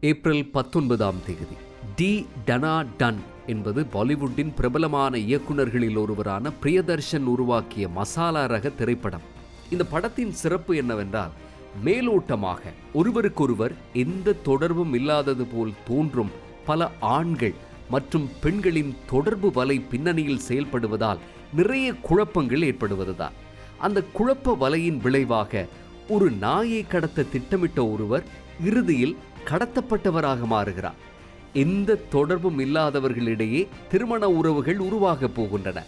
April பத்தொன்பதாம் தேதி. D. டனா ton என்பது பாலிவுட்டின் பிரபலமான இயக்குனர்களில் ஒருவரான பிரியதர்ஷன் உருவாக்கிய மசாலா ரக திரைப்படம். இந்த படத்தின் சிறப்பு என்னவென்றால் மேலோட்டமாக ஒருவருக்கொருவர் எந்த தொடர்பும் இல்லாதது போல் தோன்றும் பல ஆண்கள் மற்றும் பெண்களின் தொடர்பு வலை பின்னணியில் செயல்படுவதால் நிறைய குழப்பங்கள் ஏற்படுவதுதான். அந்த குழப்ப வலையின் விளைவாக ஒரு நாயை கடத்த திட்டமிட்ட ஒருவர் இறுதியில் கடத்தப்பட்டவராக மாறுகிறார். எந்த தொடர்பும் இல்லாதவர்களிடையே திருமண உறவுகள் உருவாகப் போகின்றன.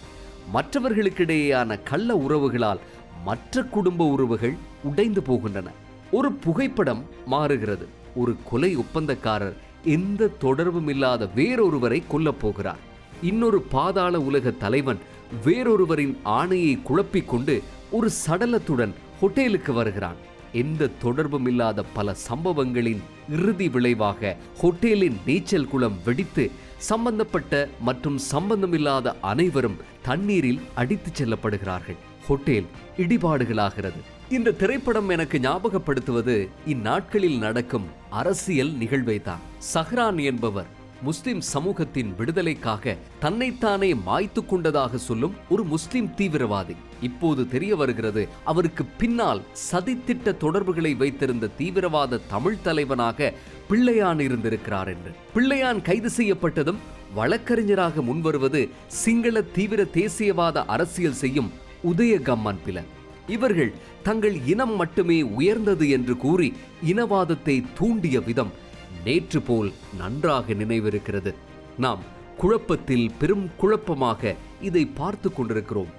மற்றவர்களுக்கிடையேயான கள்ள உறவுகளால் மற்ற குடும்ப உறவுகள் உடைந்து போகின்றன. ஒரு புகைப்படம் மாறுகிறது. ஒரு கொலை ஒப்பந்தக்காரர் எந்த தொடர்பும் இல்லாத வேறொருவரை கொல்லப் போகிறார். இன்னொரு பாதாள உலக தலைவன் வேறொருவரின் ஆணையை குழப்பிக் கொண்டு ஒரு சடலத்துடன் ஹோட்டலுக்கு வருகிறான். எந்த தொடர்பும் இல்லாத பல சம்பவங்களின் இறுதி விளைவாக ஹோட்டலின் நீச்சல் குளம் வெடித்து சம்பந்தப்பட்ட மற்றும் சம்பந்தமில்லாத அனைவரும் தண்ணீரில் அடித்துச் செல்லப்படுகிறார்கள். ஹோட்டல் இடிபாடுகளாகிறது. இந்த திரைப்படம் எனக்கு ஞாபகப்படுத்துவது இந்நாட்களில் நடக்கும் அரசியல் நிகழ்வைதான். சஹ்ரான் என்பவர் முஸ்லிம் சமூகத்தின் விடுதலைக்காக தன்னைத்தானே மாய்த்து கொண்டதாக சொல்லும் ஒரு முஸ்லிம் தீவிரவாதி. இப்போது தெரிய வருகிறது அவருக்கு பின்னால் சதித்திட்ட தொடர்புகளை வைத்திருந்த தீவிரவாத தமிழ் தலைவனாக பிள்ளையான் இருந்திருக்கிறார் என்று. பிள்ளையான் கைது செய்யப்பட்டதும் வழக்கறிஞராக முன்வருவது சிங்கள தீவிர தேசியவாத அரசியல் செய்யும் உதய கம்மன் பில இவர்கள் தங்கள் இனம் மட்டுமே உயர்ந்தது என்று கூறி இனவாதத்தை தூண்டிய விதம் நேற்று போல் நன்றாக நினைவிருக்கிறது. நாம் குழப்பத்தில் பெரும் குழப்பமாக இதை பார்த்து கொண்டிருக்கிறோம்.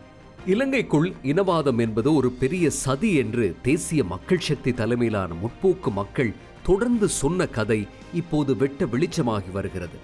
இலங்கைக்குள் இனவாதம் என்பது ஒரு பெரிய சதி என்று தேசிய மக்கள் சக்தி தலைமையிலான முற்போக்கு மக்கள் தொடர்ந்து சொன்ன கதை இப்போது வெட்ட வெளிச்சமாகி வருகிறது.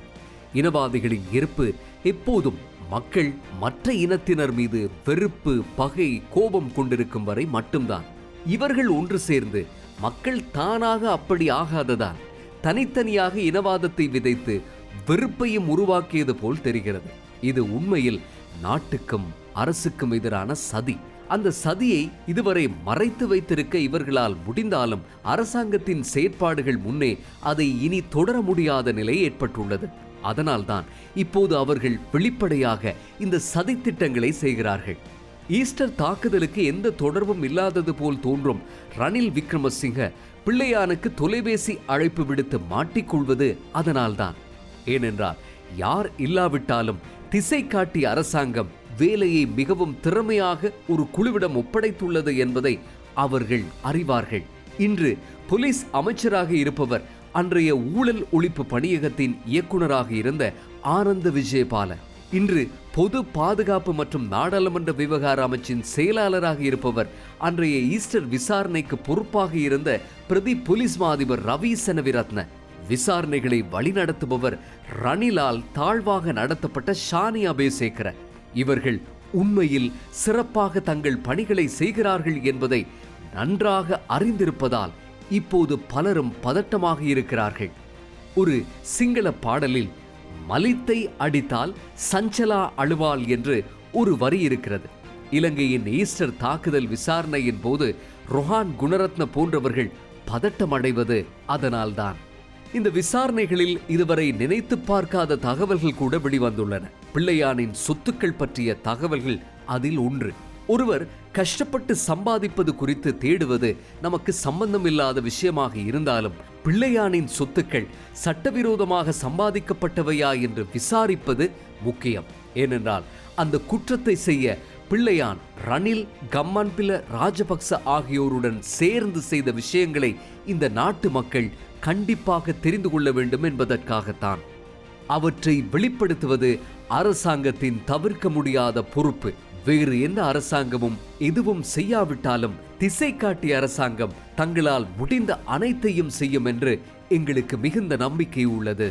இனவாதிகளின் இருப்பு எப்போதும் மக்கள் மற்ற இனத்தினர் மீது வெறுப்பு பகை கோபம் கொண்டிருக்கும் வரை மட்டும்தான். இவர்கள் ஒன்று சேர்ந்து மக்கள் தானாக அப்படி ஆகாததால் தனித்தனியாக இனவாதத்தை விதைத்து வெறுப்பையும் உருவாக்கியது போல் தெரிகிறது. இது உண்மையில் நாட்டுக்கும் அரசுக்கும் எதிரான சதி. அந்த சதியை இதுவரை மறைத்து வைத்திருக்க இவர்களால் முடிந்தாலும் அரசாங்கத்தின் செயற்பாடுகள் முன்னே அதை இனி தொடர முடியாத நிலை ஏற்பட்டுள்ளது. அதனால்தான் இப்போது அவர்கள் வெளிப்படையாக இந்த சதித்திட்டங்களை செய்கிறார்கள். ஈஸ்டர் தாக்குதலுக்கு எந்த தொடர்பும் இல்லாதது போல் தோன்றும். ரணில் விக்ரமசிங்க பிள்ளையானுக்கு தொலைபேசி அழைப்பு விடுத்து மாட்டிக்கொள்வது அதனால்தான். ஏனென்றால் யார் இல்லாவிட்டாலும் திசை காட்டி அரசாங்கம் வேலையை மிகவும் திறமையாக ஒரு குழுவிடம் ஒப்படைத்துள்ளது என்பதை அவர்கள் அறிவார்கள். இன்று போலீஸ் அமைச்சராக இருப்பவர் அன்றைய ஊழல் ஒழிப்பு பணியகத்தின் இயக்குனராக இருந்த ஆனந்த விஜயபாலன். இன்று பொது பாதுகாப்பு மற்றும் நாடாளுமன்ற விவகார அமைச்சின் செயலாளராக இருப்பவர் அன்றைய ஈஸ்டர் விசாரணைக்கு பொறுப்பாக இருந்த பிரதி போலீஸ் மா அதிபர் ரவி செனவிரத்ன. விசாரணைகளை வழிநடத்துபவர் ரணிலால் தாழ்வாக நடத்தப்பட்ட ஷானியா பேசேக்கர இவர்கள் உண்மையில் சிறப்பாக தங்கள் பணிகளை செய்கிறார்கள் என்பதை நன்றாக அறிந்திருப்பதால் இப்போது பலரும் பதட்டமாக இருக்கிறார்கள். ஒரு சிங்கள பாடலில் மலித்தை அடித்தால் சஞ்சலா அழுவாள் என்று ஒரு வரி இருக்கிறது. இலங்கையின் ஈஸ்டர் தாக்குதல் விசாரணையின் போது ரொஹான் குணரத்ன போன்றவர்கள் பதட்டமடைவது அதனால்தான். இந்த விசாரணைகளில் இதுவரை நினைத்து பார்க்காத தகவல்கள் கூட வெளிவந்துள்ளன. பிள்ளையானின் சொத்துக்கள் பற்றிய தகவல்கள் அதில் ஒன்று. ஒருவர் கஷ்டப்பட்டு சம்பாதிப்பது குறித்து தேடுவது நமக்கு சம்பந்தமில்லாத விஷயமாக இருந்தாலும் பிள்ளையானின் சொத்துக்கள் சட்டவிரோதமாக சம்பாதிக்கப்பட்டவையா என்று விசாரிப்பது முக்கியம். ஏனென்றால் அந்த குற்றத்தை செய்ய பிள்ளையான் ரணில் கம்மன்பில ராஜபக்ச ஆகியோருடன் சேர்ந்து செய்த விஷயங்களை இந்த நாட்டு மக்கள் கண்டிப்பாக தெரிந்து கொள்ள வேண்டும் என்பதற்காகத்தான். அவற்றை வெளிப்படுத்துவது அரசாங்கத்தின் தவிர்க்க முடியாத பொறுப்பு. வேறு எந்த அரசாங்கமும் எதுவும் செய்யாவிட்டாலும் திசை காட்டிய அரசாங்கம் தங்களால் முடிந்த அனைத்தையும் செய்யும் என்று எங்களுக்கு மிகுந்த நம்பிக்கை உள்ளது.